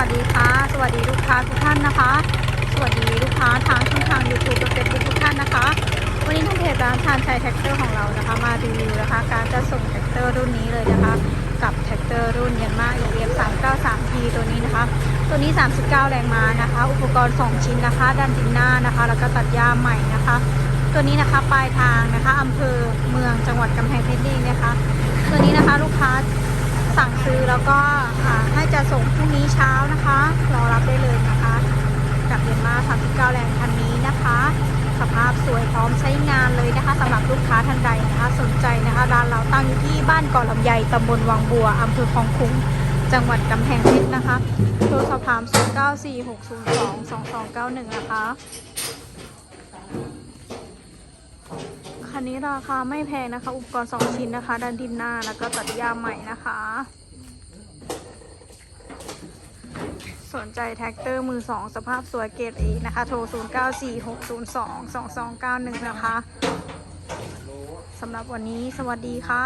วัสดีค่ะ สวัสดีลูกค้าทุกท่านนะคะ สวัสดีลูกค้าทางช่องทาง YouTube และ Facebook ทุกท่านนะคะ วันนี้ทางเพจร้านชานชัยแท็กเตอร์ของเรานะคะ มารีวิวนะคะ การจะส่งแท็กเตอร์รุ่นนี้เลยนะคะ กับแท็กเตอร์รุ่นยันมา EF 393P ตัวนี้นะคะ ตัวนี้ 39 แรงม้านะคะ อุปกรณ์ 2 ชิ้นนะคะด้านดินหน้านะคะ แล้วก็ตัดหญ้าใหม่นะคะ ตัวนี้นะคะปลายทางนะคะอำเภอเมืองจังหวัดกำแพงเพชรนี่นะคะ ตัวนี้นะคะลูกค้าสั่งซื้อแล้วก็ จะส่งพรุ่งนี้เช้านะคะ รอรับได้เลยนะคะกับเยนมา39แรงคันนี้นะคะ สภาพสวยพร้อมใช้งานเลยนะคะสำหรับลูกค้าท่านใดนะคะ สนใจนะคะร้านเราตั้งอยู่ที่บ้านเกาะลำไยตำบลวังบัวอำเภอคลองคุ้งจังหวัดกำแพงเพชรนะคะ โทรสอบถาม 0946022291 นะคะ คันนี้ราคาไม่แพงนะคะ อุปกรณ์ 2 ชิ้นนะคะ ด้านดินหน้า แล้วก็ตัดหญ้าใหม่นะคะ สนใจแท็กเตอร์มือสองสภาพสวยเกรดเอนะคะ โทร 0946022291 นะคะสำหรับวันนี้สวัสดีค่ะ